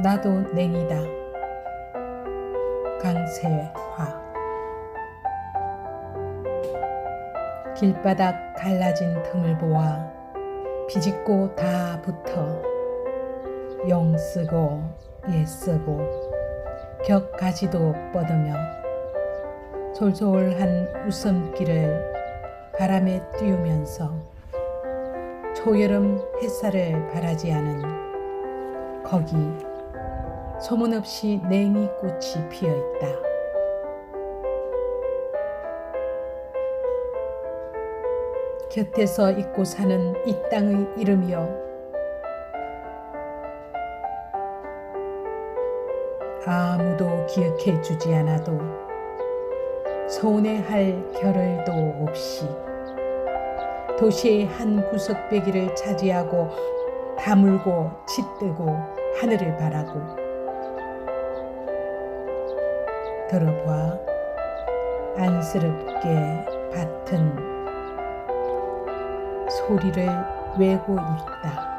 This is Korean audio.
나도 냉이다. 강세화 길바닥 갈라진 틈을 보아 비집고 다 붙어 영 쓰고 예 쓰고 격 가지도 뻗으며 솔솔한 웃음기를 바람에 띄우면서 초여름 햇살을 바라지 않은 거기 소문없이 냉이 꽃이 피어 있다. 곁에서 잊고 사는 이 땅의 이름이여 아무도 기억해 주지 않아도 서운해할 겨를도 없이 도시의 한 구석배기를 차지하고 다물고 짙뜨고 하늘을 바라고 들어봐 안쓰럽게 밭은 소리를 외고 있다.